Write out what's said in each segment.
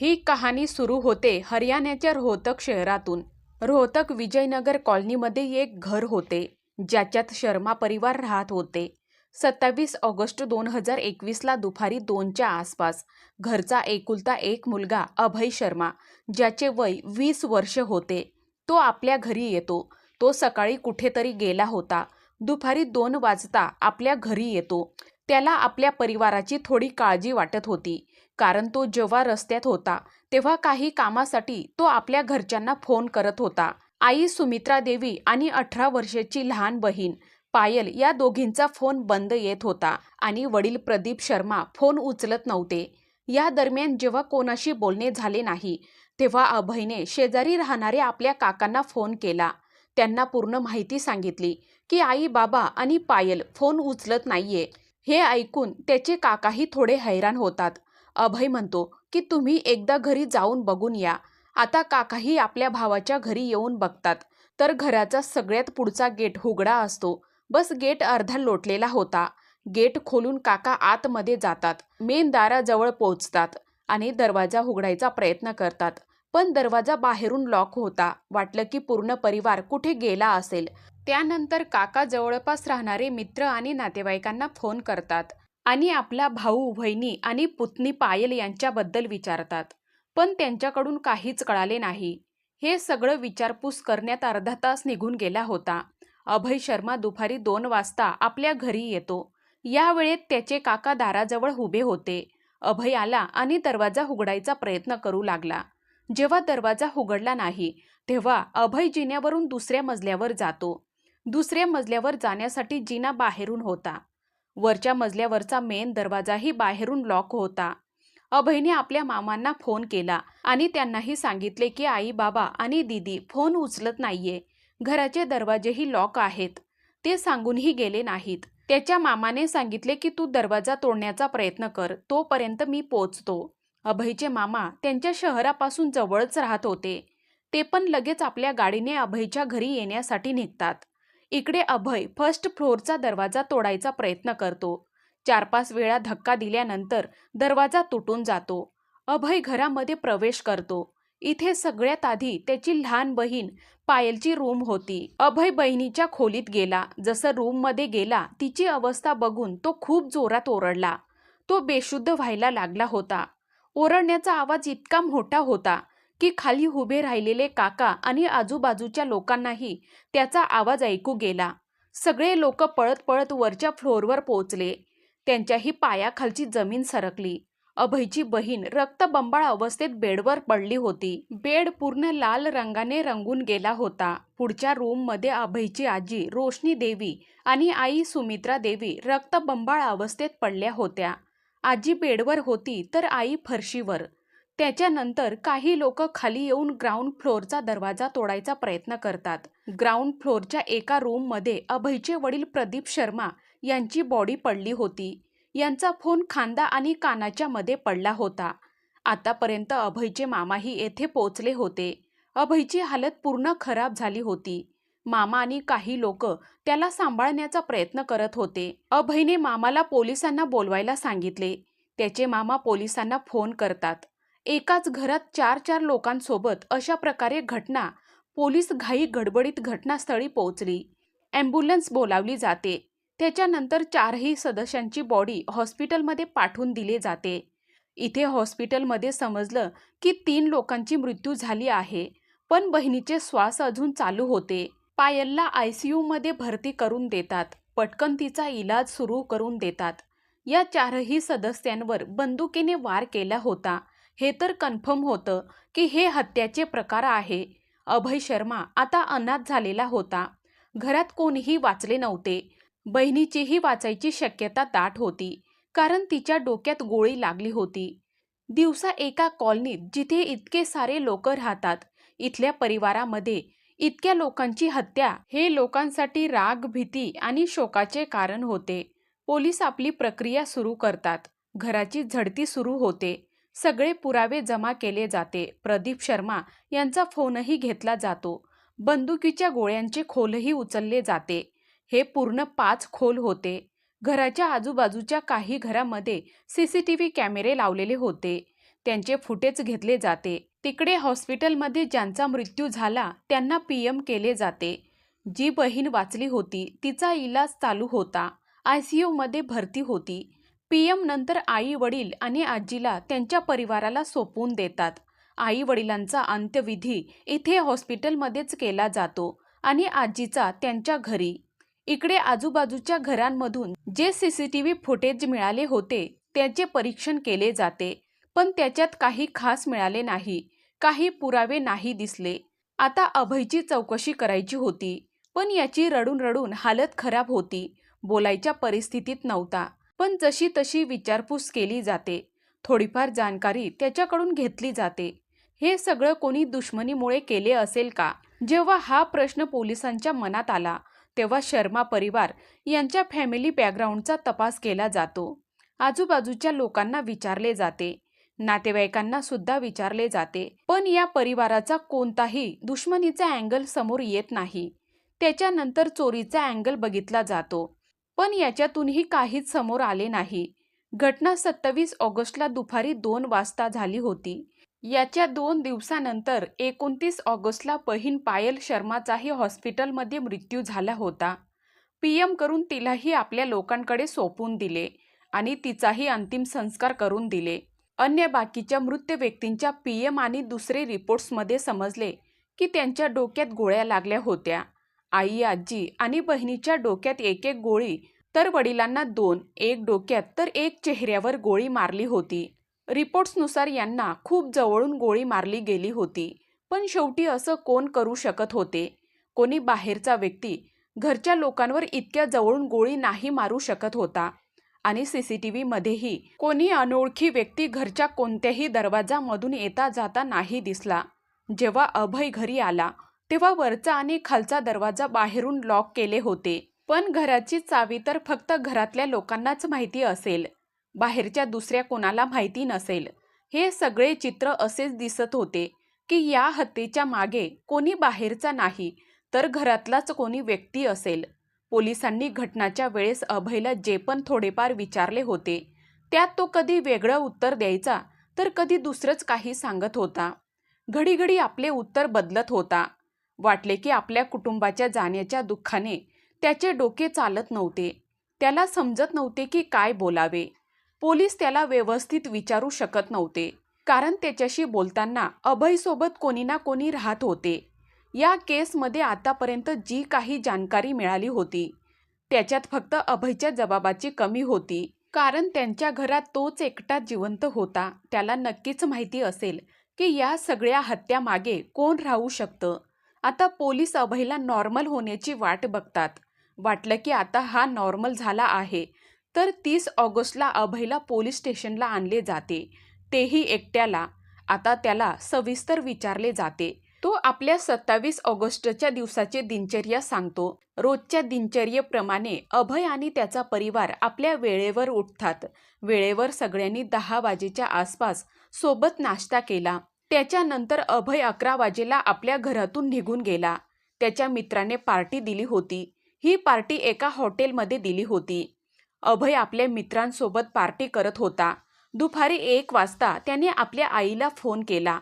ही कहाणी सुरू होते हरियाणाच्या रोहतक शहरातून. रोहतक विजयनगर कॉलनीमध्ये एक घर होते ज्याच्यात शर्मा परिवार राहत होते. सत्तावीस ऑगस्ट दोन हजार एकवीसला दुपारी दोनच्या आसपास घरचा एकुलता एक मुलगा अभय शर्मा ज्याचे वय वीस वर्ष होते तो आपल्या घरी येतो. तो सकाळी कुठेतरी गेला होता. दुपारी दोन वाजता आपल्या घरी येतो. त्याला आपल्या परिवाराची थोडी काळजी वाटत होती. कारण तो जेव्हा रस्त्यात होता तेव्हा काही कामासाठी तो आपल्या घरच्यांना फोन करत होता. आई सुमित्रा देवी आणि अठरा वर्षाची लहान बहीण पायल या दोघींचा फोन बंद येत होता आणि वडील प्रदीप शर्मा फोन उचलत नव्हते. या दरम्यान जेव्हा कोणाशी बोलणे झाले नाही तेव्हा अभयने शेजारी राहणाऱ्या आपल्या काकांना फोन केला. त्यांना पूर्ण माहिती सांगितली की आई बाबा आणि पायल फोन उचलत नाहीये. हे ऐकून त्याचे काकाही थोडे हैराण होतात. अभय म्हणतो की तुम्ही एकदा घरी जाऊन बघून या. आता काकाही आपल्या भावाच्या घरी येऊन बघतात. तर घराचा सगळ्यात पुढचा गेट हुगडा असतो. बस गेट अर्धा लोटलेला होता. गेट खोलून काका आतमध्ये जातात. मेन दाराजवळ पोहोचतात आणि दरवाजा उघडायचा प्रयत्न करतात. पण दरवाजा बाहेरून लॉक होता. वाटलं की पूर्ण परिवार कुठे गेला असेल. त्यानंतर काका जवळपास राहणारे मित्र आणि नातेवाईकांना फोन करतात. आणि आपला भाऊ वहिनी आणि पुतणी पायल यांच्याबद्दल विचारतात. पण त्यांच्याकडून काहीच कळाले नाही. हे सगळं विचारपूस करण्यात अर्धा तास निघून गेला होता. अभय शर्मा दुपारी दोन वाजता आपल्या घरी येतो. यावेळेत त्याचे काका दाराजवळ उभे होते. अभय आला आणि दरवाजा उघडायचा प्रयत्न करू लागला. जेव्हा दरवाजा उघडला नाही तेव्हा अभय जिन्यावरून दुसऱ्या मजल्यावर जातो. दुसऱ्या मजल्यावर जाण्यासाठी जिना बाहेरून होता. वरच्या मजल्यावरचा मेन दरवाजाही बाहेरून लॉक होता. अभयने आपल्या मामांना फोन केला आणि त्यांनाही सांगितले की आई बाबा आणि दीदी फोन उचलत नाहीये. घराचे दरवाजेही लॉक आहेत. ते सांगूनही गेले नाहीत. त्याच्या मामाने सांगितले की तू दरवाजा तोडण्याचा प्रयत्न कर. तोपर्यंत मी पोचतो. अभयचे मामा त्यांच्या शहरापासून जवळच राहत होते. ते पण लगेच आपल्या गाडीने अभयच्या घरी येण्यासाठी निघतात. इकडे अभय फर्स्ट फ्लोअरचा दरवाजा तोडायचा प्रयत्न करतो. चार पाच वेळा धक्का दिल्यानंतर दरवाजा तुटून जातो. अभय घरामध्ये प्रवेश करतो. इथे सगळ्यात आधी त्याची लहान बहीण पायलची रूम होती. अभय बहिणीच्या खोलीत गेला. जसं रूममध्ये गेला तिची अवस्था बघून तो खूप जोरात ओरडला. तो बेशुद्ध व्हायला लागला होता. ओरडण्याचा आवाज इतका मोठा होता. की खाली उभे राहिलेले काका आणि आजूबाजूच्या लोकांनाही त्याचा आवाज ऐकू गेला. सगळे लोक पळत पळत वरच्या फ्लोअरवर पोहोचले. त्यांच्याही पायाखालची जमीन सरकली. अभयची बहीण रक्तबंबाळ अवस्थेत बेडवर पडली होती. बेड पूर्ण लाल रंगाने रंगून गेला होता. पुढच्या रूममध्ये अभयची आजी रोशनी देवी आणि आई सुमित्रा देवी रक्तबंबाळ अवस्थेत पडल्या होत्या. आजी बेडवर होती तर आई फरशीवर. त्याच्यानंतर काही लोक खाली येऊन ग्राउंड फ्लोअरचा दरवाजा तोडायचा प्रयत्न करतात. ग्राउंड फ्लोअरच्या एका रूममध्ये अभयचे वडील प्रदीप शर्मा यांची बॉडी पडली होती. यांचा फोन खांदा आणि कानाच्या मध्ये पडला होता. आतापर्यंत अभयचे मामाही येथे पोचले होते. अभयची हालत पूर्ण खराब झाली होती. मामा आणि काही लोक त्याला सांभाळण्याचा प्रयत्न करत होते. अभयने मामाला पोलिसांना बोलवायला सांगितले. त्याचे मामा पोलिसांना फोन करतात. एकाच घरात चार चार लोकांसोबत अशा प्रकारे घटना पोलीस घाई गडबडीत घटनास्थळी पोहोचली. ॲम्ब्युलन्स बोलावली जाते. त्याच्यानंतर चारही सदस्यांची बॉडी हॉस्पिटलमध्ये पाठवून दिले जाते. इथे हॉस्पिटलमध्ये समजलं की तीन लोकांची मृत्यू झाली आहे पण बहिणीचे श्वास अजून चालू होते. पायलला आय सी यूमध्ये भरती करून देतात पटकन तिचा इलाज सुरू करून देतात. या चारही सदस्यांवर बंदुकीने वार केला होता. हे तर कन्फर्म होतं की हे हत्याचे प्रकार आहे. अभय शर्मा आता अनाथ झालेला होता. घरात कोणीही वाचले नव्हते. बहिणीचीही वाचायची शक्यता दाट होती कारण तिच्या डोक्यात गोळी लागली होती. दिवसा एका कॉलनीत जिथे इतके सारे लोक राहतात इथल्या परिवारामध्ये इतक्या लोकांची हत्या हे लोकांसाठी राग भीती आणि शोकाचे कारण होते. पोलीस आपली प्रक्रिया सुरू करतात. घराची झडती सुरू होते. सगळे पुरावे जमा केले जाते. प्रदीप शर्मा यांचा फोनही घेतला जातो. बंदुकीच्या गोळ्यांचे खोलही उचलले जाते. हे पूर्ण पाच खोल होते. घराच्या आजूबाजूच्या काही घरामध्ये सी सी टी व्ही कॅमेरे लावलेले होते. त्यांचे फुटेज घेतले जाते. तिकडे हॉस्पिटलमध्ये ज्यांचा मृत्यू झाला त्यांना पी एम केले जाते. जी बहीण वाचली होती तिचा इलाज चालू होता. आय सी यूमध्ये भरती होती. पी एम नंतर आई वडील आणि आजीला त्यांच्या परिवाराला सोपवून देतात. आई वडिलांचा अंत्यविधी इथे हॉस्पिटलमध्येच केला जातो आणि आजीचा त्यांच्या घरी. इकडे आजूबाजूच्या घरांमधून जे C C T V footage मिळाले होते त्याचे परीक्षण केले जाते. पण त्याच्यात काही खास मिळाले नाही काही पुरावे नाही दिसले. आता अभयची चौकशी करायची होती पण याची रडून रडून हालत खराब होती. बोलायच्या परिस्थितीत नव्हता. पण जशी तशी विचारपूस केली जाते. थोडीफार जाणकारी त्याच्याकडून घेतली जाते. हे सगळं कोणी दुश्मनीमुळे केले असेल का? जेव्हा हा प्रश्न पोलिसांच्या मनात आला तेव्हा शर्मा परिवार यांच्या फॅमिली बॅकग्राऊंडचा तपास केला जातो. आजूबाजूच्या लोकांना विचारले जाते. नातेवाईकांना सुद्धा विचारले जाते. पण या परिवाराचा कोणताही दुश्मनीचा अँगल समोर येत नाही. त्याच्यानंतर चोरीचा अँगल बघितला जातो. पण याच्यातूनही काहीच समोर आले नाही. घटना सत्तावीस ऑगस्टला दुपारी दोन वाजता झाली होती. याच्या दोन दिवसानंतर एकोणतीस ऑगस्टला बहीण पायल शर्माचाही हॉस्पिटलमध्ये मृत्यू झाला होता. पी एम करून तिलाही आपल्या लोकांकडे सोपून दिले आणि तिचाही अंतिम संस्कार करून दिले. अन्य बाकीच्या मृत व्यक्तींच्या पी एम आणि दुसरे रिपोर्ट्समध्ये समजले की त्यांच्या डोक्यात गोळ्या लागल्या होत्या. आई आजी आणि बहिणीच्या डोक्यात एक एक गोळी तर वडिलांना दोन एक डोक्यात तर एक चेहऱ्यावर गोळी मारली होती. रिपोर्ट्सनुसार यांना खूप जवळून गोळी मारली गेली होती पण शेवटी असं कोण करू शकत होते? कोणी बाहेरचा व्यक्ती घरच्या लोकांवर इतक्या जवळून गोळी नाही मारू शकत होता. आणि सी सी टी व्हीमध्येही कोणी अनोळखी व्यक्ती घरच्या कोणत्याही दरवाजामधून येता जाता नाही दिसला. जेव्हा अभय घरी आला तेव्हा वरचा आणि खालचा दरवाजा बाहेरून लॉक केले होते. पण घराची चावी तर फक्त घरातल्या लोकांनाच माहिती असेल. बाहेरच्या दुसऱ्या कोणाला माहिती नसेल. हे सगळे चित्र असेच दिसत होते की या हत्येच्या मागे कोणी बाहेरचा नाही तर घरातलाच कोणी व्यक्ती असेल. पोलिसांनी घटनाच्या वेळेस अभयला जे पण थोडेफार विचारले होते त्यात तो कधी वेगळं उत्तर द्यायचा तर कधी दुसरंच काही सांगत होता. घडीघडी आपले उत्तर बदलत होता. वाटले की आपल्या कुटुंबाच्या जाण्याच्या दुःखाने त्याचे डोके चालत नव्हते. त्याला समजत नव्हते की काय बोलावे. पोलीस त्याला व्यवस्थित विचारू शकत नव्हते. कारण त्याच्याशी बोलताना अभयसोबत कोणी ना कोणी राहत होते. या केसमध्ये आतापर्यंत जी काही जानकारी मिळाली होती त्याच्यात फक्त अभयच्या जबाबाची कमी होती. कारण त्यांच्या घरात तोच एकटा जिवंत होता. त्याला नक्कीच माहिती असेल की या सगळ्या हत्यामागे कोण राहू शकतं? आता पोलीस अभयला नॉर्मल होण्याची वाट बघतात. वाटलं की आता हा नॉर्मल झाला आहे. तर तीस ऑगस्टला अभयला पोलीस स्टेशनला आणले जाते. तेही एकट्याला. आता त्याला सविस्तर विचारले जाते. तो आपल्या सत्तावीस ऑगस्टच्या दिवसाचे दिनचर्या सांगतो. रोजच्या दिनचर्येप्रमाणे अभय आणि त्याचा परिवार आपल्या वेळेवर उठतात. वेळेवर सगळ्यांनी दहा वाजेच्या आसपास सोबत नाश्ता केला. त्याच्यानंतर अभय अकरा वाजेला आपल्या घरातून निघून गेला. त्याच्या मित्राने पार्टी दिली होती. ही पार्टी एका हॉटेलमध्ये दिली होती. अभय आपल्या मित्रांसोबत पार्टी करत होता. दुपारी एक वाजता त्याने आपल्या आईला फोन केला.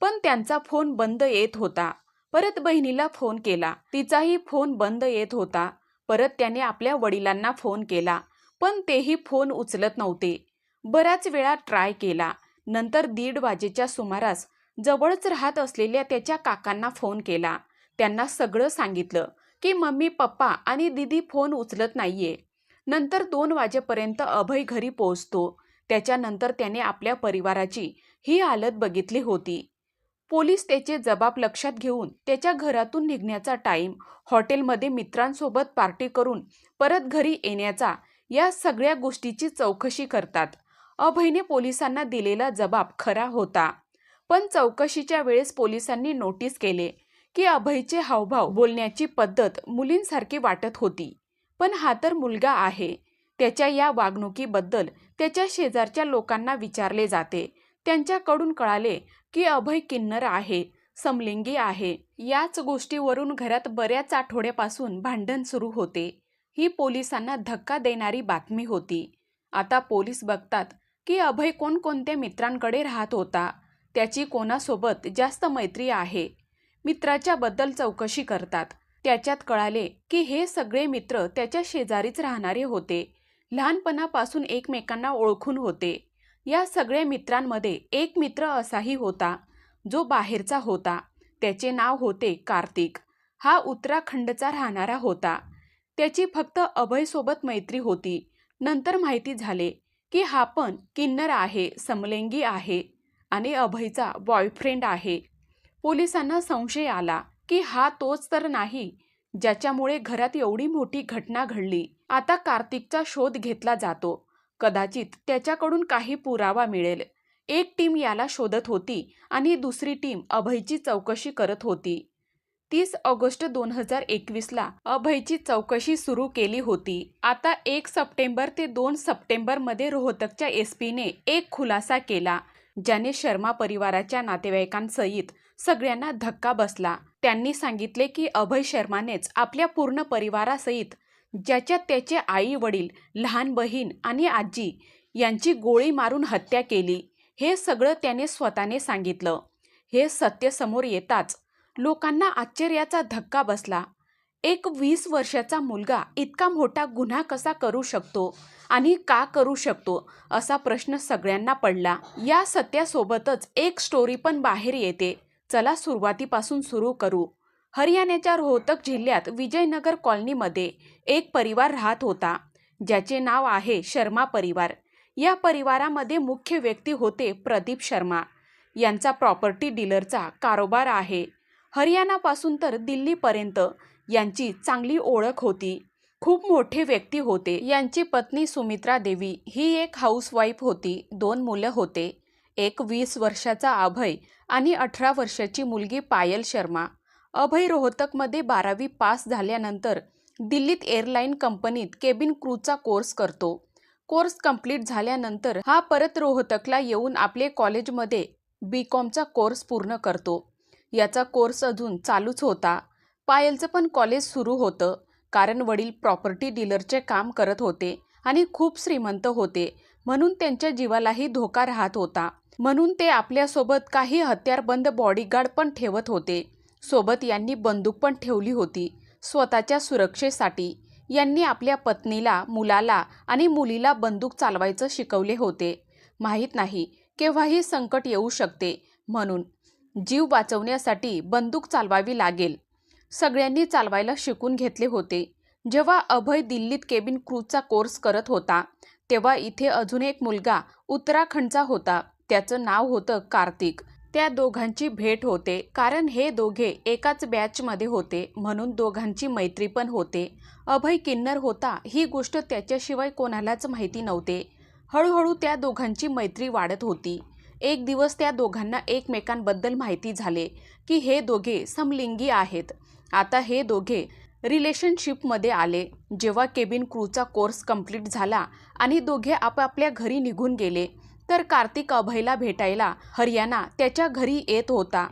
पण त्यांचा फोन बंद येत होता. परत बहिणीला फोन केला. तिचाही फोन बंद येत होता. परत त्याने आपल्या वडिलांना फोन केला. पण तेही फोन उचलत नव्हते. बऱ्याच वेळा ट्राय केला. नंतर दीड वाजेच्या सुमारास जवळच राहत असलेल्या त्याच्या काकांना फोन केला. त्यांना सगळं सांगितलं की मम्मी पप्पा आणि दीदी फोन उचलत नाहीये. नंतर दोन वाजेपर्यंत अभय घरी पोहोचतो. त्याच्यानंतर त्याने आपल्या परिवाराची ही हालत बघितली होती. पोलीस त्याचे जबाब लक्षात घेऊन त्याच्या घरातून निघण्याचा टाईम हॉटेलमध्ये मित्रांसोबत पार्टी करून परत घरी येण्याचा या सगळ्या गोष्टीची चौकशी करतात. अभयने पोलिसांना दिलेला जबाब खरा होता. पण चौकशीच्या वेळेस पोलिसांनी नोटीस केले की अभयचे हावभाव बोलण्याची पद्धत मुलींसारखी वाटत होती. पण हा तर मुलगा आहे. त्याच्या या वागणुकीबद्दल त्याच्या शेजारच्या लोकांना विचारले जाते. त्यांच्याकडून कळाले की अभय किन्नर आहे समलिंगी आहे. याच गोष्टीवरून घरात बऱ्याच आठवड्यापासून भांडण सुरू होते. ही पोलिसांना धक्का देणारी बातमी होती. आता पोलीस बघतात की अभय कोणकोणत्या मित्रांकडे राहत होता? त्याची कोणासोबत जास्त मैत्री आहे? मित्राच्याबद्दल चौकशी करतात. त्याच्यात कळाले की हे सगळे मित्र त्याच्या शेजारीच राहणारे होते. लहानपणापासून एकमेकांना ओळखून होते. या सगळ्या मित्रांमध्ये एक मित्र असाही होता जो बाहेरचा होता. त्याचे नाव होते कार्तिक. हा उत्तराखंडचा राहणारा होता. त्याची फक्त अभयसोबत मैत्री होती. नंतर माहिती झाले की हा पण किन्नर आहे समलिंगी आहे आणि अभयचा बॉयफ्रेंड आहे. पोलिसांना संशय आला की हा तोच तर नाही ज्याच्यामुळे घरात एवढी मोठी घटना घडली. आता कार्तिकचा शोध घेतला जातो. कदाचित त्याच्याकडून काही पुरावा मिळेल. एक टीम याला शोधत होती आणि दुसरी टीम अभयची चौकशी करत होती. तीस ऑगस्ट दोन हजार एकवीसला अभयची चौकशी सुरू केली होती. आता एक सप्टेंबर ते दोन सप्टेंबरमध्ये रोहतकच्या एस पीने एक खुलासा केला. ज्याने शर्मा परिवाराच्या नातेवाईकांसहित सगळ्यांना धक्का बसला. त्यांनी सांगितले की अभय शर्मानेच आपल्या पूर्ण परिवारासहित ज्याच्यात त्याचे आई वडील लहान बहीण आणि आजी यांची गोळी मारून हत्या केली. हे सगळं त्याने स्वतःने सांगितलं. हे सत्य समोर येताच लोकांना आश्चर्याचा धक्का बसला. एक वीस वर्षाचा मुलगा इतका मोठा गुन्हा कसा करू शकतो आणि का करू शकतो असा प्रश्न सगळ्यांना पडला. या सत्यासोबतच एक स्टोरी पण बाहेर येते. चला सुरुवातीपासून सुरू करू. हरियाणाच्या रोहतक जिल्ह्यात विजयनगर कॉलनीमध्ये एक परिवार राहत होता. ज्याचे नाव आहे शर्मा परिवार. या परिवारामध्ये मुख्य व्यक्ती होते प्रदीप शर्मा. यांचा प्रॉपर्टी डीलरचा कारोबार आहे. हरियाणापासून तर दिल्लीपर्यंत यांची चांगली ओळख होती. खूप मोठे व्यक्ती होते. यांची पत्नी सुमित्रा देवी ही एक हाऊसवाईफ होती. दोन मुलं होते. एक वीस वर्षाचा अभय आणि अठरा वर्षाची मुलगी पायल शर्मा. अभय रोहतकमध्ये बारावी पास झाल्यानंतर दिल्लीत एअरलाईन कंपनीत केबिन क्रूचा कोर्स करतो. कोर्स कंप्लीट झाल्यानंतर हा परत रोहतकला येऊन आपले कॉलेजमध्ये बी कॉमचा कोर्स पूर्ण करतो. याचा कोर्स अजून चालूच होता. पायलचं पण कॉलेज सुरू होतं कारण वडील प्रॉपर्टी डीलरचे काम करत होते आणि खूप श्रीमंत होते म्हणून त्यांच्या जीवालाही धोका राहत होता. म्हणून ते आपल्यासोबत काही हत्यारबंद बॉडीगार्ड पण ठेवत होते. सोबत यांनी बंदूक पण ठेवली होती स्वतःच्या सुरक्षेसाठी. यांनी आपल्या पत्नीला मुलाला आणि मुलीला बंदूक चालवायचं शिकवले होते. माहीत नाही केव्हाही संकट येऊ शकते म्हणून जीव वाचवण्यासाठी बंदूक चालवावी लागेल. सगळ्यांनी चालवायला शिकून घेतले होते. जेव्हा अभय दिल्लीत केबिन क्रूजचा कोर्स करत होता तेव्हा इथे अजून एक मुलगा उत्तराखंडचा होता. त्याचं नाव होतं कार्तिक. त्या दोघांची भेट होते कारण हे दोघे एकाच बॅचमध्ये होते म्हणून दोघांची मैत्री पण होते. अभय किन्नर होता ही गोष्ट त्याच्याशिवाय कोणालाच माहिती नव्हते. हळूहळू त्या दोघांची मैत्री वाढत होती. एक दिवस त्या दोघांना एकमेकांबद्दल माहिती झाले की हे दोघे समलिंगी आहेत. आता हे दोघे रिलेशनशिपमध्ये आले. जेव्हा केबिन क्रूचा कोर्स कंप्लीट झाला आणि दोघे आपापल्या घरी निघून गेले तर कार्तिक अभयला भेटायला हरियाणा त्याच्या घरी येत होता.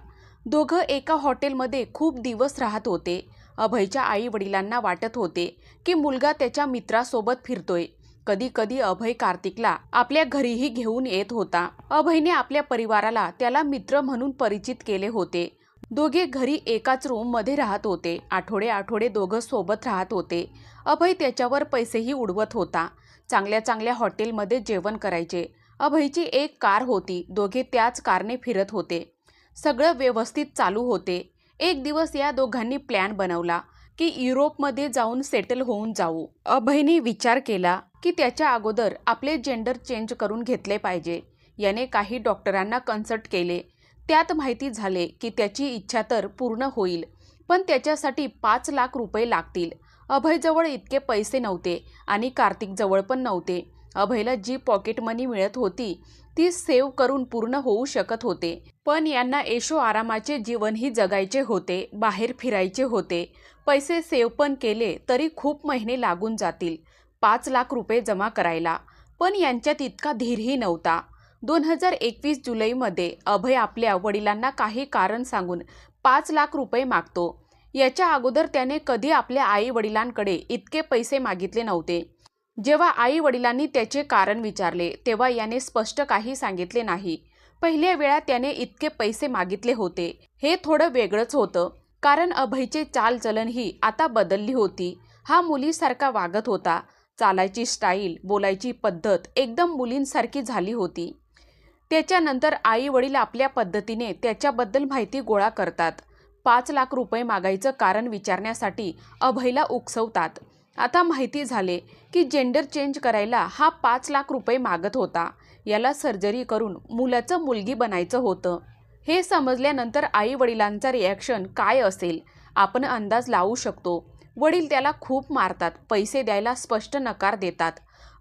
दोघं एका हॉटेलमध्ये खूप दिवस राहत होते. अभयच्या आई वडिलांना वाटत होते की मुलगा त्याच्या मित्रासोबत फिरतोय. कधी कधी अभय कार्तिकला आपल्या घरीही घेऊन येत होता. अभयने आपल्या परिवाराला त्याला मित्र म्हणून परिचित केले होते. दोघे घरी एकाच रूममध्ये राहत होते. आठवडे आठवडे दोघं सोबत राहत होते. अभय त्याच्यावर पैसेही उडवत होता. चांगल्या चांगल्या हॉटेलमध्ये जेवण करायचे. अभयची एक कार होती. दोघे त्याच कारने फिरत होते. सगळं व्यवस्थित चालू होते. एक दिवस या दोघांनी प्लॅन बनवला. की युरोपमध्ये जाऊन सेटल होऊन जाऊ. अभयने विचार केला की त्याच्या अगोदर आपले जेंडर चेंज करून घेतले पाहिजे. याने काही डॉक्टरांना कन्सल्ट केले. त्यात माहिती झाले की त्याची इच्छा तर पूर्ण होईल पण त्याच्यासाठी पाच लाख रुपये लागतील. अभयजवळ इतके पैसे नव्हते आणि कार्तिकजवळ पण नव्हते. अभयला जी पॉकेट मनी मिळत होती ती सेव्ह करून पूर्ण होऊ शकत होते. पण यांना येशो आरामाचे जीवनही जगायचे होते बाहेर फिरायचे होते. पैसे सेव्ह पण केले तरी खूप महिने लागून जातील. पाच लाख रुपये जमा करायला. पण यांच्यात इतका धीरही नव्हता. दोन हजार एकवीस जुलैमध्ये अभय आपल्या वडिलांना काही कारण सांगून पाच लाख रुपये मागतो. याच्या अगोदर त्याने कधी आपल्या आई वडिलांकडे इतके पैसे मागितले नव्हते. जेव्हा आई वडिलांनी त्याचे कारण विचारले तेव्हा याने स्पष्ट काही सांगितले नाही. पहिल्या वेळा त्याने इतके पैसे मागितले होते. हे थोडं वेगळंच होतं. कारण अभयचे चालचलन ही आता बदलली होती. हा मुलीसारखा वागत होता. चालायची स्टाईल बोलायची पद्धत एकदम मुलींसारखी झाली होती. त्याच्यानंतर आई वडील आपल्या पद्धतीने त्याच्याबद्दल माहिती गोळा करतात. पाच लाख रुपये मागायचं कारण विचारण्यासाठी अभयला उकसवतात. आता माहिती झाले की जेंडर चेंज करायला हा पाच लाख रुपये मागत होता. याला सर्जरी करून मुलाचं मुलगी बनायचं होतं. हे समजल्यानंतर आई वडिलांचा रिॲक्शन काय असेल? आपण अंदाज लावू शकतो. वडील त्याला खूप मारतात पैसे द्यायला स्पष्ट नकार देतात.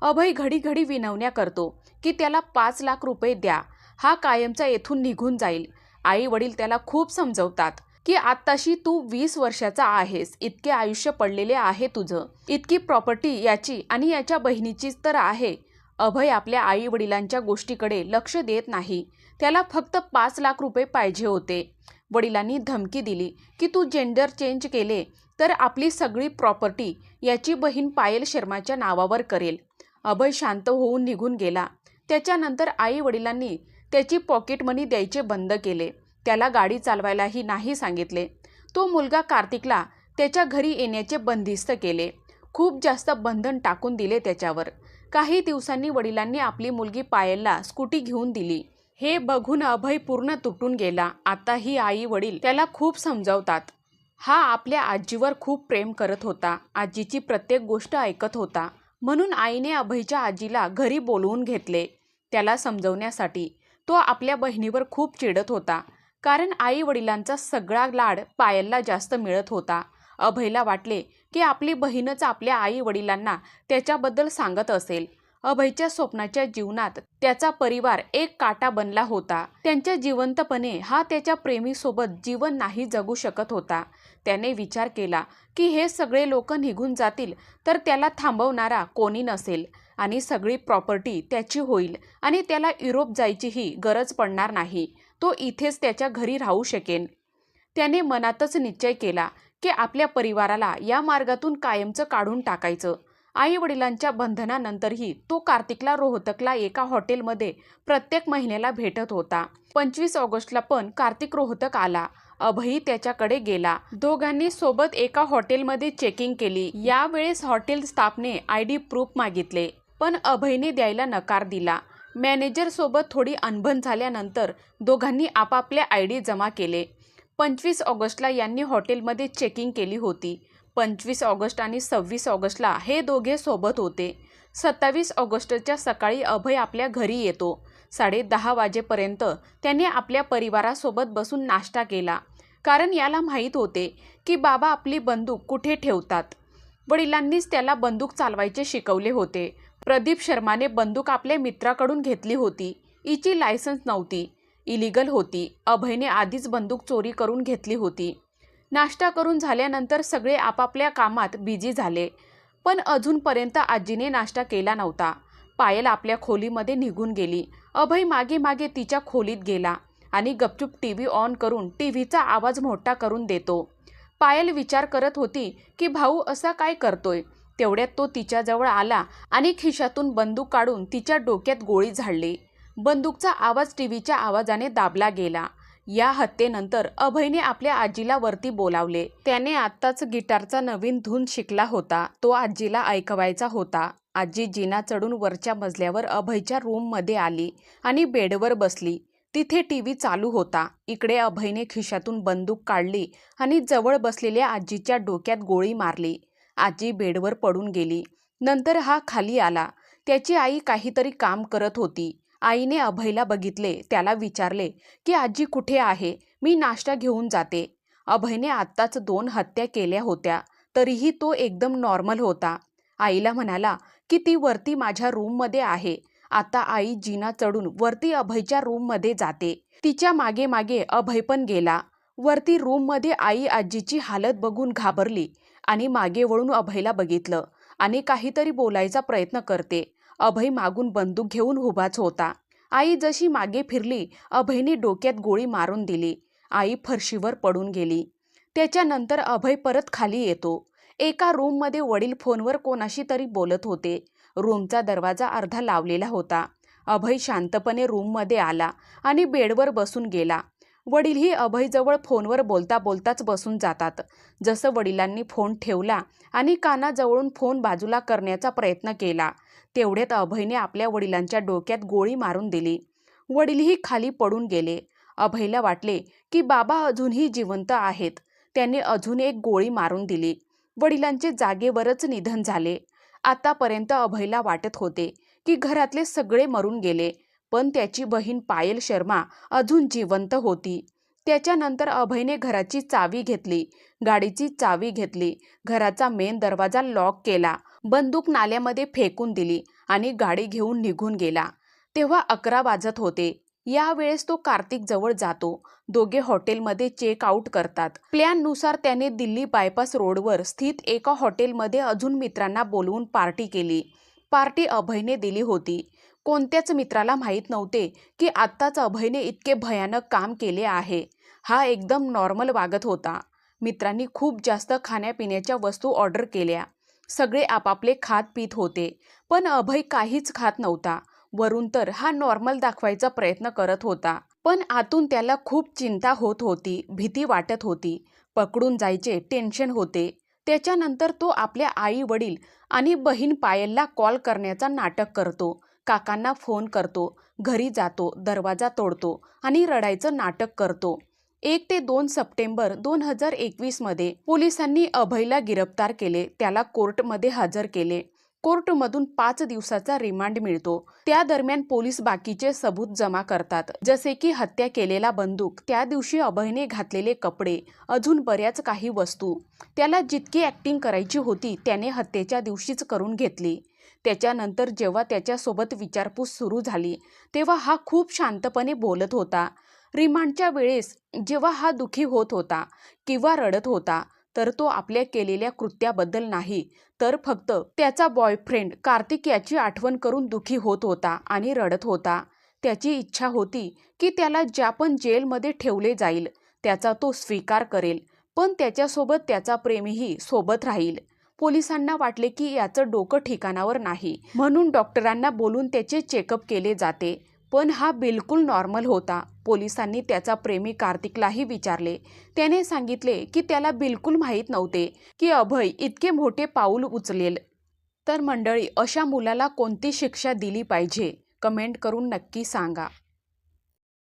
अभय घडी घडी विनवण्या करतो की त्याला पाच लाख रुपये द्या. हा कायमचा येथून निघून जाईल. आई वडील त्याला खूप समजवतात. की आत्ताशी तू वीस वर्षाचा आहेस. इतके आयुष्य पडलेले आहे तुझं. इतकी प्रॉपर्टी याची आणि याच्या बहिणीचीच तर आहे. अभय आपल्या आई वडिलांच्या गोष्टीकडे लक्ष देत नाही. त्याला फक्त पाच लाख रुपये पाहिजे होते. वडिलांनी धमकी दिली की तू जेंडर चेंज केले तर आपली सगळी प्रॉपर्टी याची बहीण पायल शर्माच्या नावावर करेल. अभय शांत होऊन निघून गेला. त्याच्यानंतर आई वडिलांनी त्याची पॉकेट मनी द्यायचे बंद केले. त्याला गाडी चालवायलाही नाही सांगितले. तो मुलगा कार्तिकला त्याच्या घरी येण्याचे बंदिस्त केले. खूप जास्त बंधन टाकून दिले त्याच्यावर. काही दिवसांनी वडिलांनी आपली मुलगी पायलला स्कूटी घेऊन दिली. हे बघून अभय पूर्ण तुटून गेला. आता ही आई वडील त्याला खूप समजावतात. हा आपल्या आजीवर खूप प्रेम करत होता. आजीची प्रत्येक गोष्ट ऐकत होता. म्हणून आईने अभयच्या आजीला घरी बोलवून घेतले. त्याला समजवण्यासाठी तो आपल्या बहिणीवर खूप चिडत होता. कारण आई वडिलांचा सगळा लाड पायलला जास्त मिळत होता. अभयला वाटले की आपली बहीणच आपल्या आई वडिलांना त्याच्याबद्दल सांगत असेल. अभयच्या स्वप्नाच्या जीवनात त्याचा परिवार एक काटा बनला होता. त्यांच्या जिवंतपणे हा त्याच्या प्रेमीसोबत जीवन नाही जगू शकत होता. त्याने विचार केला की हे सगळे लोक निघून जातील तर त्याला थांबवणारा कोणी नसेल आणि सगळी प्रॉपर्टी त्याची होईल आणि त्याला युरोप जायचीही गरज पडणार नाही. तो इथेच त्याच्या घरी राहू शकेन. त्याने मनातच निश्चय केला की आपल्या परिवाराला या मार्गातून कायमचं काढून टाकायचं. आई वडिलांच्या बंधनानंतरही तो कार्तिकला रोहतकला एका हॉटेलमध्ये प्रत्येक महिन्याला भेटत होता. पंचवीस ऑगस्टला पण कार्तिक रोहतक आला. अभयी त्याच्याकडे गेला. दोघांनी सोबत एका हॉटेलमध्ये चेकिंग केली. यावेळेस हॉटेल स्टाफने आय डी प्रूफ मागितले पण अभयने द्यायला नकार दिला. मॅनेजरसोबत थोडी अनबन झाल्यानंतर दोघांनी आपापल्या आय डी जमा केले. पंचवीस ऑगस्टला यांनी हॉटेलमध्ये चेकिंग केली होती. पंचवीस ऑगस्ट आणि सव्वीस ऑगस्टला हे दोघे सोबत होते. सत्तावीस ऑगस्टच्या सकाळी अभय आपल्या घरी येतो. साडे दहा वाजेपर्यंत त्याने आपल्या परिवारासोबत बसून नाश्ता केला. कारण याला माहीत होते की बाबा आपली बंदूक कुठे ठेवतात? वडिलांनीच त्याला बंदूक चालवायचे शिकवले होते. प्रदीप शर्माने बंदूक आपल्या मित्राकडून घेतली होती. हिची लायसन्स नव्हती. इलिगल होती. अभयने आधीच बंदूक चोरी करून घेतली होती. नाश्ता करून झाल्यानंतर सगळे आपापल्या कामात बिझी झाले. पण अजूनपर्यंत आजीने नाश्ता केला नव्हता. पायल आपल्या खोलीमध्ये निघून गेली. अभय मागे मागे तिच्या खोलीत गेला आणि गपचूप टी व्ही ऑन करून टी व्हीचा आवाज मोठा करून देतो. पायल विचार करत होती की भाऊ असा काय करतोय? तेवढ्यात तो तिच्याजवळ आला आणि खिशातून बंदूक काढून तिच्या डोक्यात गोळी झाडली. बंदूकचा आवाज टीव्हीच्या आवाजाने दाबला गेला. या हत्येनंतर अभयने आपल्या आजीला वरती बोलावले. त्याने आत्ताच गिटारचा नवीन धून शिकला होता. तो आजीला ऐकवायचा होता. आजी जिना चढून वरच्या मजल्यावर अभयच्या रूममध्ये आली आणि बेडवर बसली. तिथे टी व्ही चालू होता. इकडे अभयने खिशातून बंदूक काढली आणि जवळ बसलेल्या आजीच्या डोक्यात गोळी मारली. आजी बेडवर पडून गेली. नंतर हा खाली आला. त्याची आई काहीतरी काम करत होती. आईने अभयला बघितले. त्याला विचारले की आजी कुठे आहे? मी नाश्ता घेऊन जाते. अभयने आत्ताच दोन हत्या केल्या होत्या. तरीही तो एकदम नॉर्मल होता. आईला म्हणाला की ती वरती माझ्या रूममध्ये आहे. आता आई जिना चढून वरती अभयच्या रूममध्ये जाते. तिच्यामागे मागे अभय पण गेला. वरती रूममध्ये आई आजीची हालत बघून घाबरली. आणि मागे वळून अभयला बघितलं आणि काहीतरी बोलायचा प्रयत्न करते. अभय मागून बंदूक घेऊन उभाच होता. आई जशी मागे फिरली अभयने डोक्यात गोळी मारून दिली. आई फरशीवर पडून गेली. त्याच्यानंतर अभय परत खाली येतो. एका रूममध्ये वडील फोनवर कोणाशी तरी बोलत होते. रूमचा दरवाजा अर्धा लावलेला होता. अभय शांतपणे रूममध्ये आला आणि बेडवर बसून गेला. वडीलही अभयजवळ फोनवर बोलता बोलताच बसून जातात. जसं वडिलांनी फोन ठेवला आणि कानाजवळून फोन बाजूला करण्याचा प्रयत्न केला तेवढ्यात अभयने आपल्या वडिलांच्या डोक्यात गोळी मारून दिली. वडीलही खाली पडून गेले. अभयला वाटले की बाबा अजूनही जिवंत आहेत. त्याने अजून एक गोळी मारून दिली. वडिलांचे जागेवरच निधन झाले. आतापर्यंत अभयला वाटत होते की घरातले सगळे मरून गेले. पण त्याची बहीण पायल शर्मा अजून जिवंत होती. त्याच्यानंतर अभयने घराची चावी घेतली. गाडीची चावी घेतली. घराचा मेन दरवाजा लॉक केला. बंदूक नाल्यामध्ये फेकून दिली आणि गाडी घेऊन निघून गेला. तेव्हा अकरा वाजत होते. यावेळेस तो कार्तिक जवळ जातो. दोघे हॉटेलमध्ये चेक आउट करतात. प्लॅननुसार त्याने दिल्ली बायपास रोडवर स्थित एका हॉटेलमध्ये अजून मित्रांना बोलवून पार्टी केली. पार्टी अभयने दिली होती. कोणत्याच मित्राला माहीत नव्हते की आत्ताच अभयने इतके भयानक काम केले आहे. हा एकदम नॉर्मल वागत होता. मित्रांनी खूप जास्त खाण्यापिण्याच्या वस्तू ऑर्डर केल्या. सगळे आपापले खात पीत होते. पण अभय काहीच खात नव्हता. वरून तर हा नॉर्मल दाखवायचा प्रयत्न करत होता. पण आतून त्याला खूप चिंता होत होती भीती वाटत होती. पकडून जायचे टेन्शन होते. त्याच्यानंतर तो आपल्या आई वडील आणि बहीण पायलला कॉल करण्याचा नाटक करतो. काकांना फोन करतो घरी जातो दरवाजा तोडतो आणि रडायचं नाटक करतो. एक ते दोन सप्टेंबर दोन हजार एकवीसमध्ये पोलिसांनी अभयला गिरफ्तार केले त्याला कोर्टमध्ये हजर केले. कोर्टमधून पाच दिवसाचा रिमांड मिळतो. त्या दरम्यान पोलीस बाकीचे सबूत जमा करतात. जसे की हत्या केलेला बंदूक त्या दिवशी अभयने घातलेले कपडे अजून बऱ्याच काही वस्तू. त्याला जितकी ॲक्टिंग करायची होती त्याने हत्येच्या दिवशीच करून घेतली. त्याच्यानंतर जेव्हा त्याच्यासोबत विचारपूस सुरू झाली तेव्हा हा खूप शांतपणे बोलत होता. रिमांडच्या वेळेस जेव्हा हा दुखी होत होता किंवा रडत होता तर तो आपल्या केलेल्या कृत्याबद्दल नाही तर फक्त त्याचा बॉयफ्रेंड कार्तिक याची आठवण करून दुखी होत होता आणि रडत होता. त्याची इच्छा होती की त्याला ज्या पण जेलमध्ये ठेवले जाईल त्याचा तो स्वीकार करेल पण त्याच्यासोबत त्याचा प्रेमीही सोबत राहील. पोलिसांना वाटले की याचं डोकं ठिकाणावर नाही. म्हणून डॉक्टरांना बोलून त्याचे चेकअप केले जाते. पण हा बिलकुल नॉर्मल होता. पोलिसांनी त्याचा प्रेमी कार्तिकलाही विचारले. त्याने सांगितले की त्याला बिलकुल माहीत नव्हते की अभय इतके मोठे पाऊल उचलेल. तर मंडळी अशा मुलाला कोणती शिक्षा दिली पाहिजे? कमेंट करून नक्की सांगा.